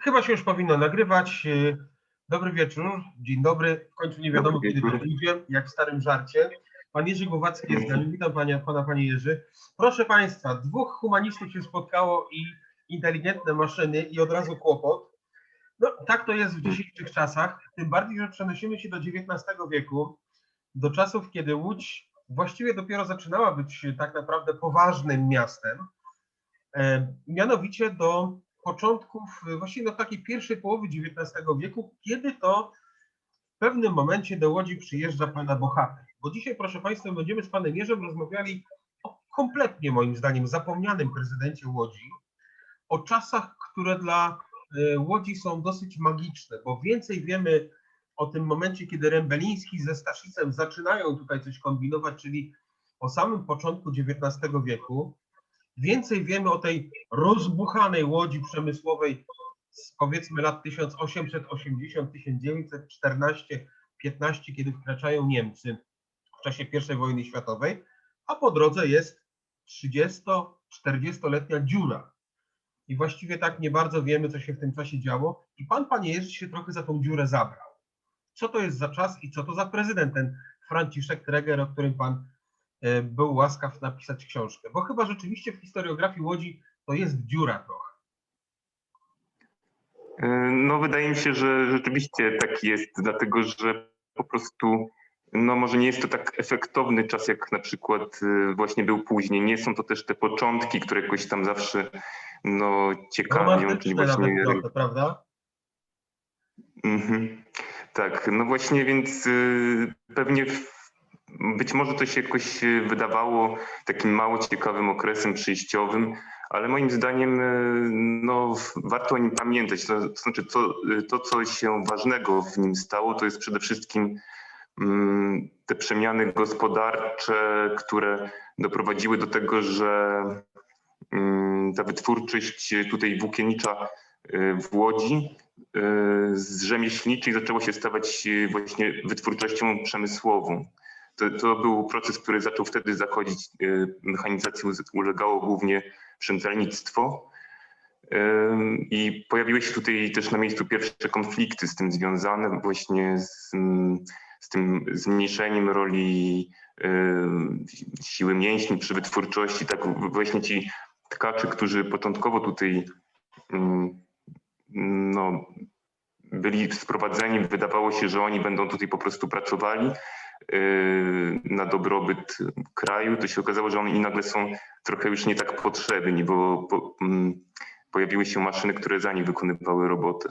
Chyba się już powinno nagrywać. Yy, Dobry wieczór, dzień dobry. W końcu nie wiadomo, Dobry kiedy to pójdzie, jak w starym żarcie. Pan Jerzy Głowacki jest z nami. Witam panie, pana, panie Jerzy. Proszę państwa, dwóch humanistów się spotkało i inteligentne maszyny i od razu kłopot. No, tak to jest w dzisiejszych czasach, tym bardziej, że przenosimy się do XIX wieku, do czasów, kiedy Łódź właściwie dopiero zaczynała być tak naprawdę poważnym miastem. E, mianowicie do początków, e, właściwie do takiej pierwszej połowy XIX wieku, kiedy to w pewnym momencie do Łodzi przyjeżdża pana bohater. Bo dzisiaj, proszę Państwa, będziemy z panem Jerzem rozmawiali o kompletnie, moim zdaniem, zapomnianym prezydencie Łodzi, o czasach, które dla e, Łodzi są dosyć magiczne, bo więcej wiemy o tym momencie, kiedy Rembeliński ze Staszicem zaczynają tutaj coś kombinować, czyli o samym początku XIX wieku. Więcej wiemy o tej rozbuchanej łodzi przemysłowej z powiedzmy lat 1880-1914-15, kiedy wkraczają Niemcy w czasie I wojny światowej, a po drodze jest 30-40-letnia dziura. I właściwie tak nie bardzo wiemy, co się w tym czasie działo. I pan, panie Jerzy, się trochę za tą dziurę zabrał. Co to jest za czas i co to za prezydent, ten Franciszek Treger, o którym pan był łaskaw napisać książkę? Bo chyba rzeczywiście w historiografii Łodzi to jest dziura trochę. E, No, wydaje mi się, że rzeczywiście tak jest, dlatego że po prostu, no może nie jest to tak efektowny czas, jak na przykład e, właśnie był później. Nie są to też te początki, które jakoś tam zawsze no, ciekawią, czyli właśnie. trochę, prawda? Mhm. Tak, no właśnie, więc y, pewnie w, być może to się jakoś y, wydawało takim mało ciekawym okresem przejściowym, ale moim zdaniem y, no, warto o nim pamiętać. To, to znaczy to, y, to, co się ważnego w nim stało, to jest przede wszystkim mm, te przemiany gospodarcze, które doprowadziły do tego, że mm, ta wytwórczość tutaj włókiennicza w Łodzi z rzemieślniczej zaczęło się stawać właśnie wytwórczością przemysłową. To, to był proces, który zaczął wtedy zachodzić. y, Mechanizacji ulegało głównie przędzelnictwo. Ym, I pojawiły się tutaj też na miejscu pierwsze konflikty z tym związane, właśnie z, mm, z tym zmniejszeniem roli y, siły mięśni przy wytwórczości. Tak właśnie ci tkacze, którzy początkowo tutaj no, byli sprowadzeni, wydawało się, że oni będą tutaj po prostu pracowali na dobrobyt kraju, to się okazało, że oni nagle są trochę już nie tak potrzebni, bo po, mm, pojawiły się maszyny, które za nich wykonywały robotę.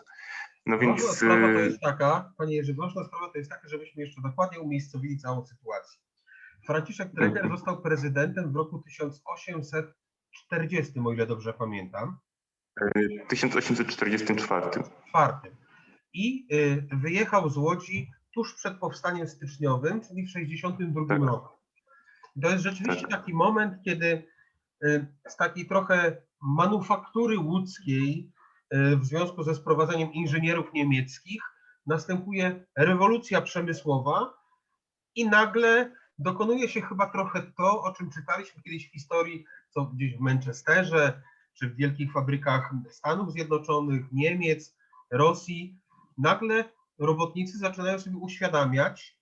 No Ważna więc sprawa to yy, jest taka, panie Jerzy, ważna sprawa to jest taka, żebyśmy jeszcze dokładnie umiejscowili całą sytuację. Franciszek Treger Mhm. został prezydentem w roku 1840, o ile dobrze pamiętam. w 1844. czwartym. I y, wyjechał z Łodzi tuż przed powstaniem styczniowym, czyli w 62 Tak. roku. To jest rzeczywiście Tak. taki moment, kiedy y, z takiej trochę manufaktury łódzkiej y, w związku ze sprowadzeniem inżynierów niemieckich następuje rewolucja przemysłowa i nagle dokonuje się chyba trochę to, o czym czytaliśmy kiedyś w historii, co gdzieś w Manchesterze, czy w wielkich fabrykach Stanów Zjednoczonych, Niemiec, Rosji. Nagle robotnicy zaczynają sobie uświadamiać,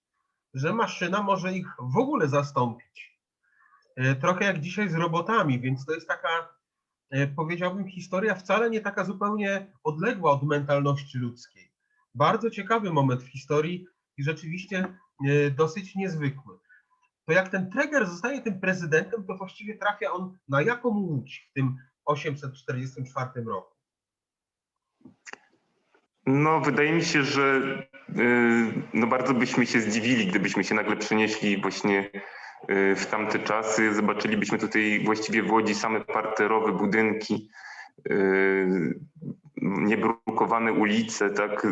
że maszyna może ich w ogóle zastąpić. E, Trochę jak dzisiaj z robotami, więc to jest taka, e, powiedziałbym, historia wcale nie taka zupełnie odległa od mentalności ludzkiej. Bardzo ciekawy moment w historii i rzeczywiście e, dosyć niezwykły. To jak ten Treger zostaje tym prezydentem, to właściwie trafia on na jaką łódź w tym 844 roku? No, wydaje mi się, że y, no bardzo byśmy się zdziwili, gdybyśmy się nagle przenieśli właśnie y, w tamte czasy. Zobaczylibyśmy tutaj właściwie w Łodzi same parterowe budynki, y, niebrukowane ulice, tak.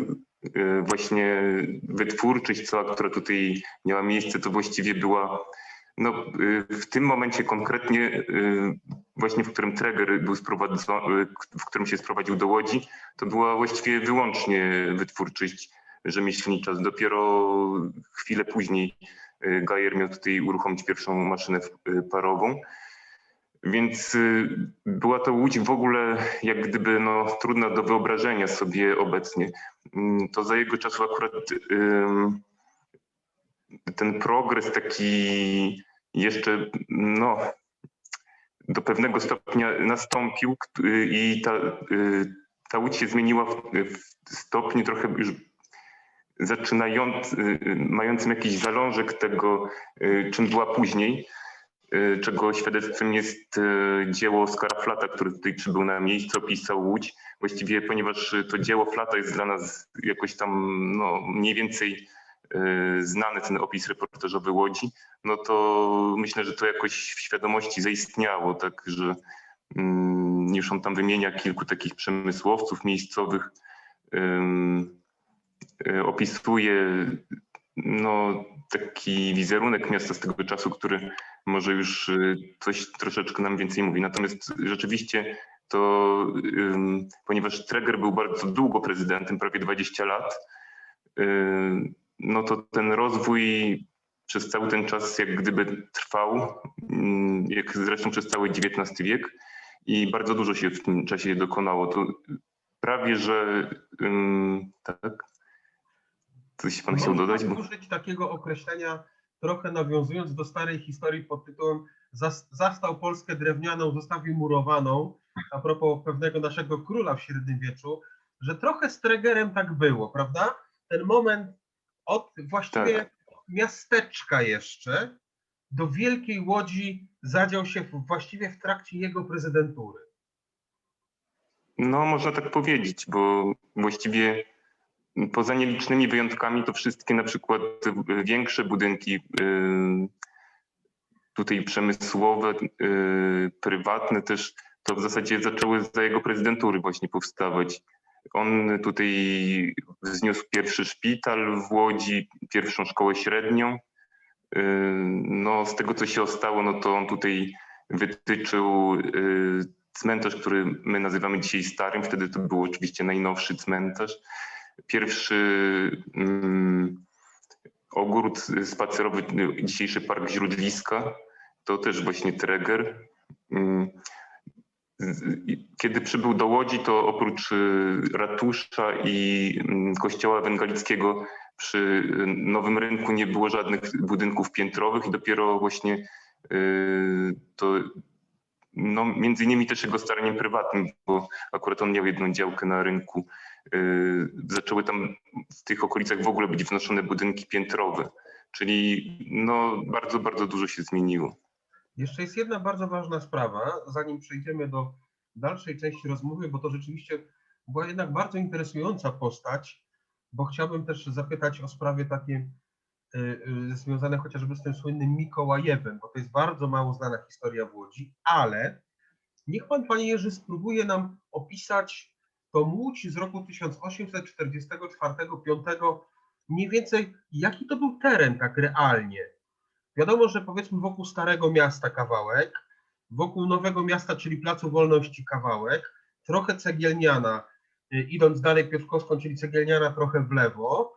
Właśnie wytwórczość cała, która tutaj miała miejsce, to właściwie była no, y, w tym momencie konkretnie, y, właśnie w którym Treger był sprowadzony, w którym się sprowadził do Łodzi, to była właściwie wyłącznie wytwórczość rzemieślnicza. Dopiero chwilę później y, Gajer miał tutaj uruchomić pierwszą maszynę parową. Więc była to łódź w ogóle jak gdyby no, trudna do wyobrażenia sobie obecnie. Mm, To za jego czasów akurat ten progres taki jeszcze no, do pewnego stopnia nastąpił i ta, y, ta łódź się zmieniła w, w stopniu trochę już zaczynając, y, mającym jakiś zalążek tego, y, czym była później, y, czego świadectwem jest dzieło Oskara Flata, który tutaj przybył na miejsce, opisał Łódź. Właściwie, ponieważ to dzieło Flata jest dla nas jakoś tam no, mniej więcej znany ten opis reportażowy Łodzi, no to myślę, że to jakoś w świadomości zaistniało, tak, że mm, już on tam wymienia kilku takich przemysłowców miejscowych, y, opisuje no, taki wizerunek miasta z tego czasu, który może już y, coś troszeczkę nam więcej mówi. Natomiast rzeczywiście to, ponieważ Treger był bardzo długo prezydentem, prawie 20 lat, y, no to ten rozwój przez cały ten czas jak gdyby trwał, mm, jak zresztą przez cały XIX wiek i bardzo dużo się w tym czasie dokonało. To prawie, że ym, tak. Coś pan chciał dodać? Bo... użyć takiego określenia, trochę nawiązując do starej historii pod tytułem "Zas- Zastał Polskę drewnianą, zostawił murowaną, a propos pewnego naszego króla w średniowieczu, że trochę z Tregerem tak było, prawda? Ten moment od właściwie Tak. miasteczka jeszcze do Wielkiej Łodzi zadział się właściwie w trakcie jego prezydentury. No, można tak powiedzieć, bo właściwie poza nielicznymi wyjątkami to wszystkie na przykład większe budynki y, tutaj przemysłowe, y, prywatne też, to w zasadzie zaczęły za jego prezydentury właśnie powstawać. On tutaj wzniósł pierwszy szpital w Łodzi, pierwszą szkołę średnią. Y, No, z tego co się ostało, no to on tutaj wytyczył y, cmentarz, który my nazywamy dzisiaj starym, wtedy to był oczywiście najnowszy cmentarz. Pierwszy mm, ogród spacerowy, y, dzisiejszy park Źródliska, to też właśnie Treger. Mm, Kiedy przybył do Łodzi, to oprócz y, ratusza i mm, kościoła ewangelickiego przy y, Nowym Rynku nie było żadnych budynków piętrowych i dopiero właśnie y, to no, między innymi też jego staraniem prywatnym, bo akurat on miał jedną działkę na rynku. Zaczęły tam w tych okolicach w ogóle być wnoszone budynki piętrowe, czyli no, bardzo, bardzo dużo się zmieniło. Jeszcze jest jedna bardzo ważna sprawa, zanim przejdziemy do dalszej części rozmowy, bo to rzeczywiście była jednak bardzo interesująca postać, bo chciałbym też zapytać o sprawy takie y, y, związane chociażby z tym słynnym Mikołajewem, bo to jest bardzo mało znana historia w Łodzi, ale niech pan, panie Jerzy, spróbuje nam opisać tą Łódź z roku 1844-5, mniej więcej jaki to był teren tak realnie. Wiadomo, że powiedzmy wokół Starego Miasta kawałek, wokół Nowego Miasta, czyli Placu Wolności kawałek, trochę Cegielniana, y, idąc dalej Piotrkowską, czyli Cegielniana trochę w lewo.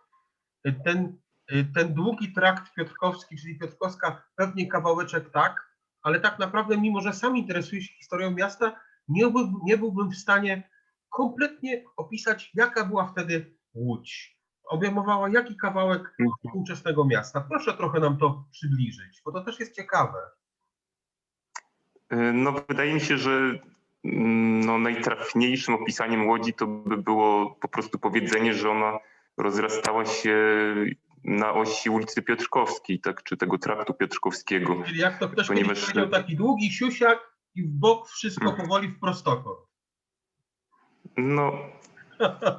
Y, Ten, y, ten długi trakt Piotrkowski, czyli Piotrkowska, pewnie kawałeczek tak, ale tak naprawdę, mimo że sam interesuje się historią miasta, nie, był, nie byłbym w stanie kompletnie opisać, jaka była wtedy Łódź. Obejmowała jaki kawałek współczesnego miasta. Proszę trochę nam to przybliżyć, bo to też jest ciekawe. Y, No, wydaje mi się, że mm, no, najtrafniejszym opisaniem Łodzi to by było po prostu powiedzenie, że ona rozrastała się na osi ulicy Piotrkowskiej, tak, czy tego traktu Piotrkowskiego. Czyli jak to ktoś Ponieważ- kiedyś powiedział, taki długi siusiak i w bok wszystko Mhm. powoli w prostokąt. No,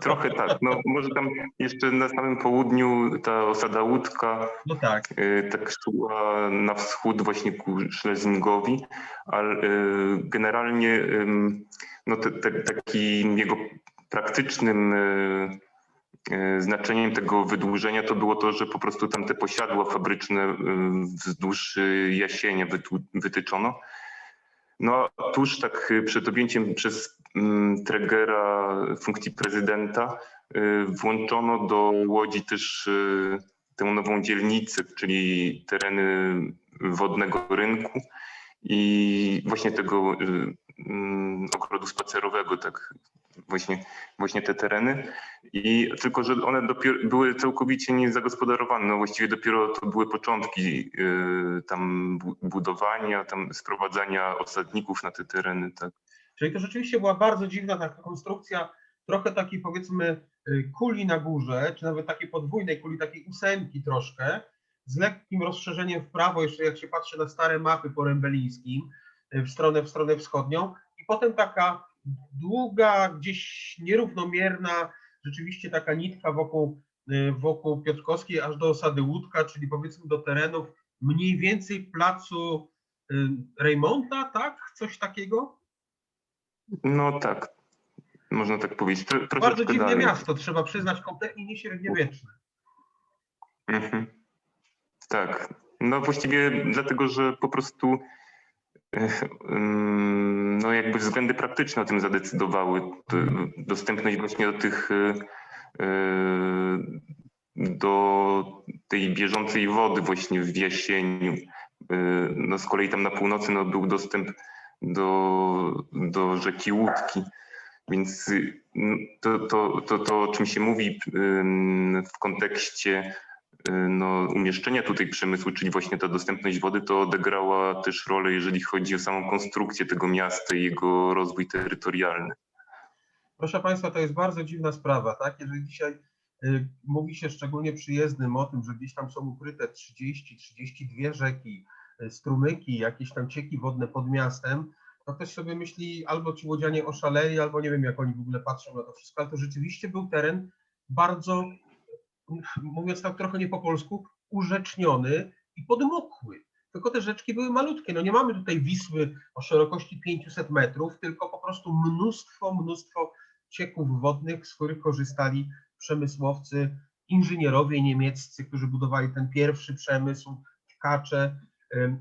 trochę tak. No, może tam jeszcze na samym południu ta osada Łódka, No tak. y, tak szła na wschód właśnie ku Szlezingowi, ale y, generalnie no, te, te, takim jego praktycznym y, znaczeniem tego wydłużenia to było to, że po prostu tam te posiadła fabryczne wzdłuż Jasienia wytyczono. No, tuż tak y, przed objęciem przez mm, Tregera funkcji prezydenta y, włączono do Łodzi też y, tę nową dzielnicę, czyli tereny wodnego rynku i właśnie tego mm, ogrodu spacerowego, tak właśnie, właśnie te tereny. I tylko, że one dopiero były całkowicie niezagospodarowane. No właściwie dopiero to były początki y, tam bu- budowania, tam sprowadzania osadników na te tereny, tak. Czyli to rzeczywiście była bardzo dziwna taka konstrukcja, trochę takiej powiedzmy y, kuli na górze, czy nawet takiej podwójnej kuli, takiej ósemki troszkę, z lekkim rozszerzeniem w prawo, jeszcze jak się patrzy na stare mapy porębelińskim, y, w stronę, w stronę wschodnią i potem taka długa, gdzieś nierównomierna, rzeczywiście taka nitka wokół, y, wokół Piotrkowskiej aż do osady Łódka, czyli powiedzmy do terenów mniej więcej placu y, Reymonta, tak? Coś takiego? No tak, można tak powiedzieć. Tro, Bardzo dziwne dalej. miasto, trzeba przyznać, kompletnie nieśredniowieczne. Mhm. Tak. No właściwie dlatego, że po prostu no jakby względy praktyczne o tym zadecydowały. Dostępność właśnie do tych y, y, do tej bieżącej wody właśnie w jesieniu. Y, No z kolei tam na północy no, był dostęp do, do rzeki Łódki. Więc to, to, to, to, o czym się mówi w kontekście no, umieszczenia tutaj przemysłu, czyli właśnie ta dostępność wody, to odegrała też rolę, jeżeli chodzi o samą konstrukcję tego miasta i jego rozwój terytorialny. Proszę Państwa, to jest bardzo dziwna sprawa, tak? Jeżeli dzisiaj y, mówi się szczególnie przyjezdnym o tym, że gdzieś tam są ukryte 30-32 rzeki, y, strumyki, jakieś tam cieki wodne pod miastem, to ktoś sobie myśli, albo ci łodzianie oszaleli, albo nie wiem, jak oni w ogóle patrzą na to wszystko, ale to rzeczywiście był teren bardzo, mówiąc tak trochę nie po polsku, urzeczniony i podmokły. Tylko te rzeczki były malutkie. No nie mamy tutaj Wisły o szerokości 500 metrów, tylko po prostu mnóstwo, mnóstwo cieków wodnych, z których korzystali przemysłowcy, inżynierowie niemieccy, którzy budowali ten pierwszy przemysł, tkacze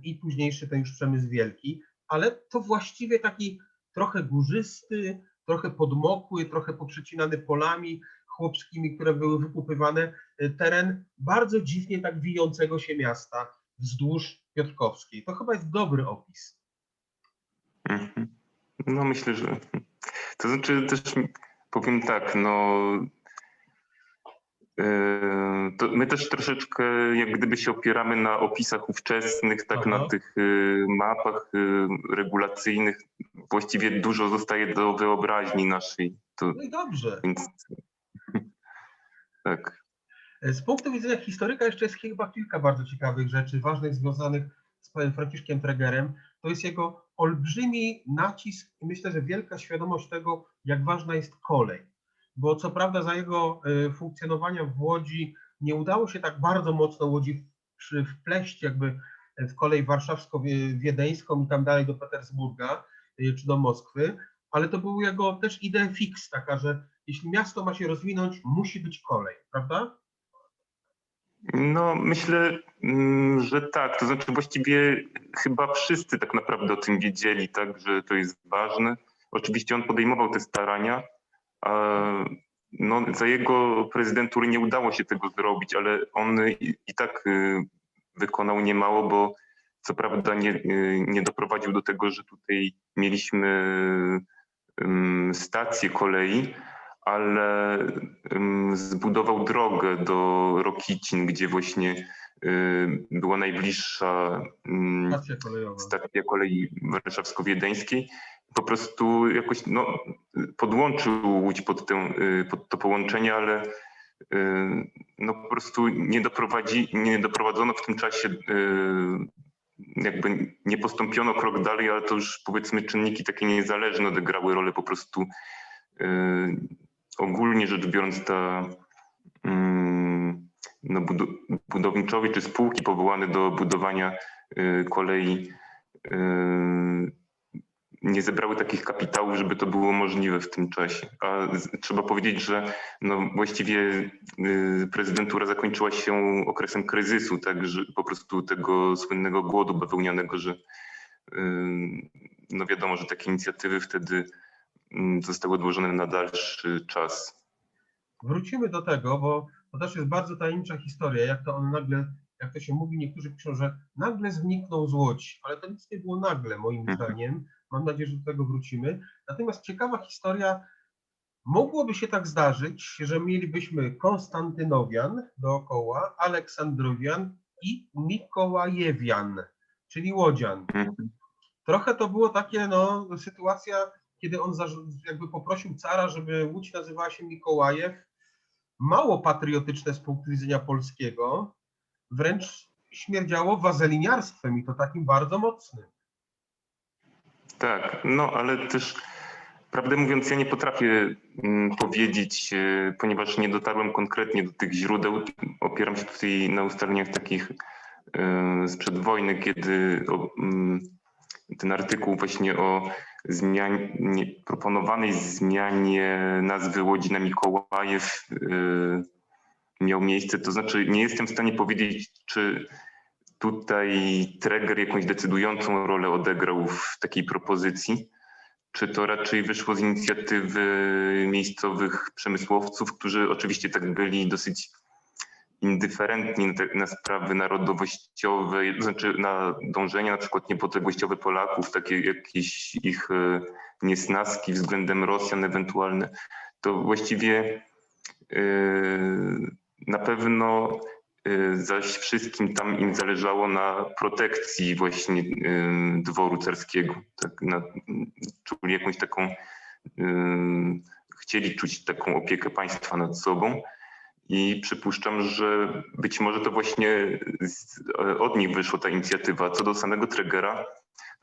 i późniejszy ten już przemysł wielki, ale to właściwie taki trochę górzysty, trochę podmokły, trochę poprzecinany polami chłopskimi, które były wypupywane, y, teren bardzo dziwnie tak wijącego się miasta wzdłuż Piotrkowskiej. To chyba jest dobry opis. Mhm. No myślę, że to znaczy też powiem tak, no to my też troszeczkę jak gdyby się opieramy na opisach ówczesnych, tak Aha. na tych e, mapach regulacyjnych. Właściwie dużo zostaje do wyobraźni naszej. To, No i dobrze. więc tak. Z punktu widzenia historyka jeszcze jest chyba kilka bardzo ciekawych rzeczy, ważnych, związanych z panem Franciszkiem Tregerem. To jest jego olbrzymi nacisk i myślę, że wielka świadomość tego, jak ważna jest kolej. Bo co prawda za jego y, funkcjonowania w Łodzi nie udało się tak bardzo mocno Łodzi wpleść jakby w kolej warszawsko-wiedeńską i tam dalej do Petersburga y, czy do Moskwy, ale to był jego też idea fix, taka, że jeśli miasto ma się rozwinąć, musi być kolej, prawda? No, myślę, mm, że tak. To znaczy, właściwie chyba wszyscy tak naprawdę o tym wiedzieli, tak, że to jest ważne. Oczywiście on podejmował te starania. No, za jego prezydentury nie udało się tego zrobić, ale on i, tak y, wykonał niemało, bo co prawda nie, y, nie doprowadził do tego, że tutaj mieliśmy ym, stację kolei, ale zbudował drogę do Rokicin, gdzie właśnie y, była najbliższa Stacja kolejowa. stacja kolei warszawsko-wiedeńskiej. Po prostu jakoś no, podłączył Łódź pod, tę, y, pod to połączenie, ale y, no, po prostu nie, doprowadzi, nie doprowadzono w tym czasie, jakby nie postąpiono krok dalej, ale to już powiedzmy czynniki takie niezależne odegrały rolę po prostu ogólnie rzecz biorąc ta mm, no, czy spółki powołane do budowania y, kolei y, nie zebrały takich kapitałów, żeby to było możliwe w tym czasie. A trzeba powiedzieć, że no właściwie y, prezydentura zakończyła się okresem kryzysu, tak, że po prostu tego słynnego głodu bawełnianego, że no wiadomo, że takie inicjatywy wtedy zostały odłożone na dalszy czas. Wrócimy do tego, bo to też jest bardzo tajemnicza historia, jak to on nagle jak to się mówi, niektórzy piszą, że nagle zniknął z Łodzi, ale to nic nie było nagle, moim Mhm. zdaniem. Mam nadzieję, że do tego wrócimy. Natomiast ciekawa historia, mogłoby się tak zdarzyć, że mielibyśmy Konstantynowian dookoła, Aleksandrowian i Mikołajewian, czyli Łodzian. Mhm. Trochę to było takie, no, sytuacja, kiedy on jakby poprosił cara, żeby Łódź nazywała się Mikołajew. Mało patriotyczne z punktu widzenia polskiego, wręcz śmierdziało wazeliniarstwem i to takim bardzo mocnym. Tak, no ale też prawdę mówiąc, ja nie potrafię mm, powiedzieć, e, ponieważ nie dotarłem konkretnie do tych źródeł. Opieram się tutaj na ustaleniach takich e, sprzed wojny, kiedy mm, ten artykuł właśnie o zmianie, proponowanej zmianie nazwy Łodzi na Mikołajew e, miał miejsce. To znaczy nie jestem w stanie powiedzieć, czy tutaj Treger jakąś decydującą rolę odegrał w takiej propozycji, czy to raczej wyszło z inicjatywy miejscowych przemysłowców, którzy oczywiście tak byli dosyć indyferentni na, sprawy narodowościowe, znaczy na dążenia na przykład niepodległościowe Polaków, takie jakieś ich e, niesnaski względem Rosjan ewentualne, to właściwie e, na pewno e, zaś wszystkim tam im zależało na protekcji właśnie dworu carskiego. Tak, na, czuli jakąś taką, chcieli czuć taką opiekę państwa nad sobą. I przypuszczam, że być może to właśnie z, od nich wyszła ta inicjatywa. Co do samego Tregera,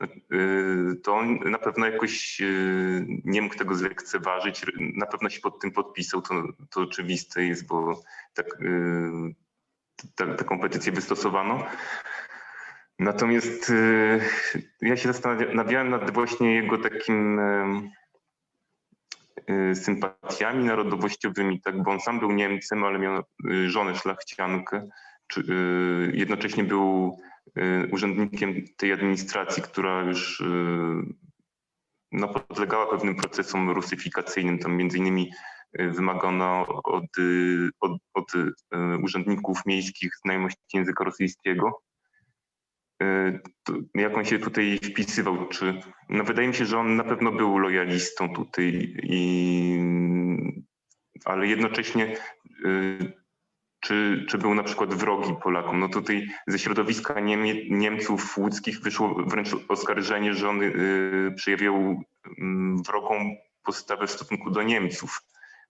y, to on na pewno jakoś y, nie mógł tego zlekceważyć. Na pewno się pod tym podpisał, to, to oczywiste jest, bo tak, ta, petycję wystosowano. Natomiast ja się zastanawiałem nad właśnie jego takim sympatiami narodowościowymi, tak, bo on sam był Niemcem, ale miał y, żonę szlachciankę. Y, jednocześnie był y, urzędnikiem tej administracji, która już y, no, podlegała pewnym procesom rusyfikacyjnym. Tam między innymi y, wymagano od, y, od, od y, urzędników miejskich znajomości języka rosyjskiego. Y, to Jak on się tutaj wpisywał? Czy, no wydaje mi się, że on na pewno był lojalistą tutaj, i, ale jednocześnie y, czy, czy był na przykład wrogi Polakom? No tutaj ze środowiska Niemie, Niemców łódzkich wyszło wręcz oskarżenie, że on y, przejawiał mm, wrogą postawę w stosunku do Niemców,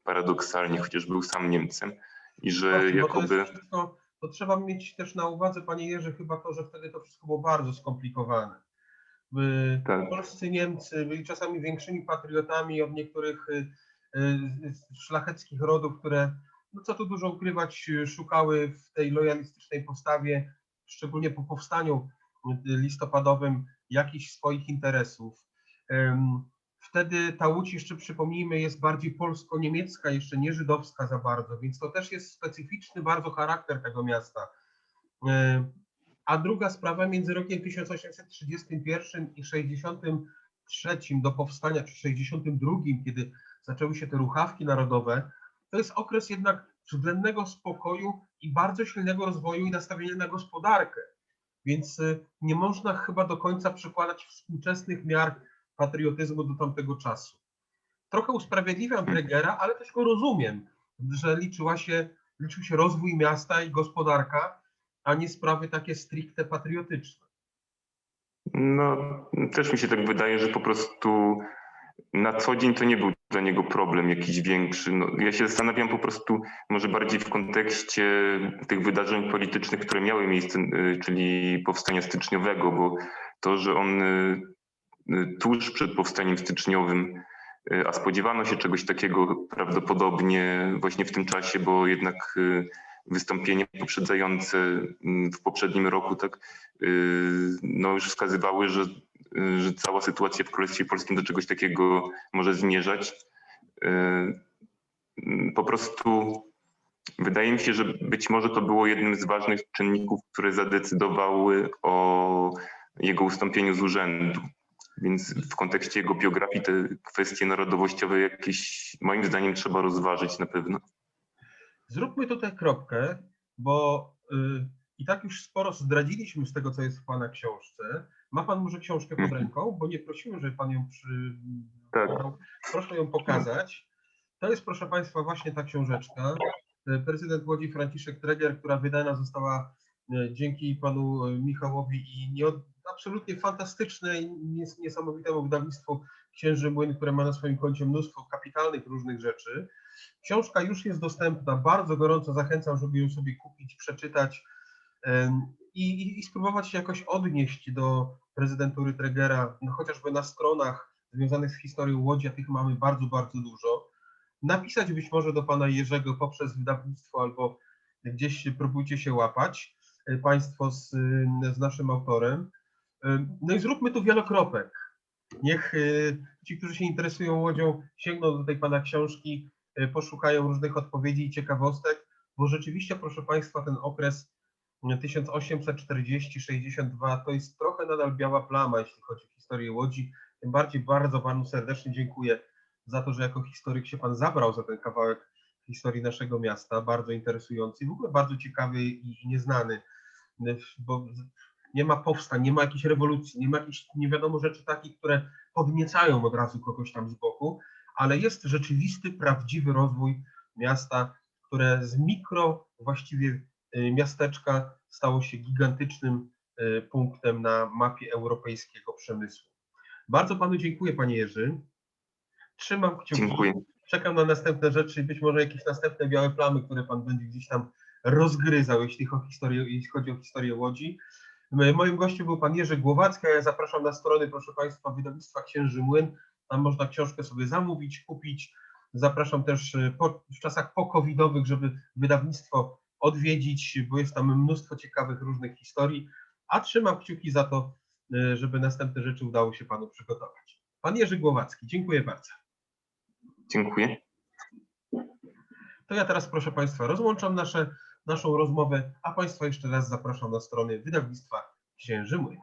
paradoksalnie, chociaż był sam Niemcem. I że Właśnie, bo to, jakoby... jest wszystko, to trzeba mieć też na uwadze, panie Jerzy, chyba to, że wtedy to wszystko było bardzo skomplikowane. Tak. Polscy Niemcy byli czasami większymi patriotami od niektórych y, y, szlacheckich rodów, które, no co tu dużo ukrywać, szukały w tej lojalistycznej postawie, szczególnie po powstaniu listopadowym, jakichś swoich interesów. Wtedy ta Łódź, jeszcze przypomnijmy, jest bardziej polsko-niemiecka, jeszcze nie żydowska za bardzo, więc to też jest specyficzny bardzo charakter tego miasta. E, A druga sprawa, między rokiem 1831 i 63 do powstania, czy 62, kiedy zaczęły się te ruchawki narodowe, to jest okres jednak względnego spokoju i bardzo silnego rozwoju i nastawienia na gospodarkę. Więc e, nie można chyba do końca przykładać współczesnych miar patriotyzmu do tamtego czasu. Trochę usprawiedliwiam Tregera, ale też go rozumiem, że liczyła się, liczył się rozwój miasta i gospodarka, a nie sprawy takie stricte patriotyczne. No, też mi się tak wydaje, że po prostu na co dzień to nie był dla niego problem jakiś większy. No, ja się zastanawiam po prostu może bardziej w kontekście tych wydarzeń politycznych, które miały miejsce, y, czyli powstania styczniowego, bo to, że on y, tuż przed powstaniem styczniowym, y, a spodziewano się czegoś takiego prawdopodobnie właśnie w tym czasie, bo jednak y, wystąpienie poprzedzające w poprzednim roku tak y, no już wskazywały, że, y, że cała sytuacja w Królestwie Polskim do czegoś takiego może zmierzać. Y, mm, Po prostu wydaje mi się, że być może to było jednym z ważnych czynników, które zadecydowały o jego ustąpieniu z urzędu. Więc w kontekście jego biografii te kwestie narodowościowe jakieś moim zdaniem trzeba rozważyć na pewno. Zróbmy tutaj kropkę, bo y, I tak już sporo zdradziliśmy z tego, co jest w Pana książce. Ma Pan może książkę pod Mhm. ręką? Bo nie prosiłem, żeby Pan ją przy... Tak. Proszę ją pokazać. To jest, proszę Państwa, właśnie ta książeczka. E, Prezydent Łodzi Franciszek Treger, która wydana została e, dzięki Panu e, Michałowi i nie, absolutnie fantastyczne i nies- niesamowitemu wydawnictwu Księży Młyn, które ma na swoim koncie mnóstwo kapitalnych różnych rzeczy. Książka już jest dostępna. Bardzo gorąco zachęcam, żeby ją sobie kupić, przeczytać i, i, i spróbować się jakoś odnieść do prezydentury Tregera, no chociażby na stronach związanych z historią Łodzi, a tych mamy bardzo, bardzo dużo. Napisać być może do pana Jerzego poprzez wydawnictwo albo gdzieś próbujcie się łapać e, państwo z, z naszym autorem. Em, No i zróbmy tu wielokropek. Niech y, ci, którzy się interesują Łodzią, sięgną do tej pana książki, y, poszukają różnych odpowiedzi i ciekawostek, bo rzeczywiście, proszę państwa, ten okres 1840-62 to jest trochę nadal biała plama, jeśli chodzi o historię Łodzi. Tym bardziej bardzo panu serdecznie dziękuję za to, że jako historyk się pan zabrał za ten kawałek historii naszego miasta, bardzo interesujący i w ogóle bardzo ciekawy i nieznany, bo nie ma powstań, nie ma jakiejś rewolucji, nie ma jakichś nie wiadomo rzeczy takich, które podniecają od razu kogoś tam z boku, ale jest rzeczywisty, prawdziwy rozwój miasta, które z mikro właściwie y, miasteczka stało się gigantycznym y, punktem na mapie europejskiego przemysłu. Bardzo panu dziękuję, panie Jerzy. Trzymam kciuki. Dziękuję. Czekam na następne rzeczy i być może jakieś następne białe plamy, które pan będzie gdzieś tam rozgryzał, jeśli chodzi o historię, jeśli chodzi o historię Łodzi. M- Moim gościem był pan Jerzy Głowacki, a ja zapraszam na strony, proszę państwa, wydawnictwa Księży Młyn. Tam można książkę sobie zamówić, kupić. Zapraszam też y, po, w czasach pokowidowych, żeby wydawnictwo odwiedzić, bo jest tam mnóstwo ciekawych różnych historii. A trzymam kciuki za to, y, żeby następne rzeczy udało się panu przygotować. Pan Jerzy Głowacki, dziękuję bardzo. Dziękuję. To ja teraz, proszę Państwa, rozłączam nasze, naszą rozmowę, a Państwa jeszcze raz zapraszam na strony wydawnictwa Księży Młyn.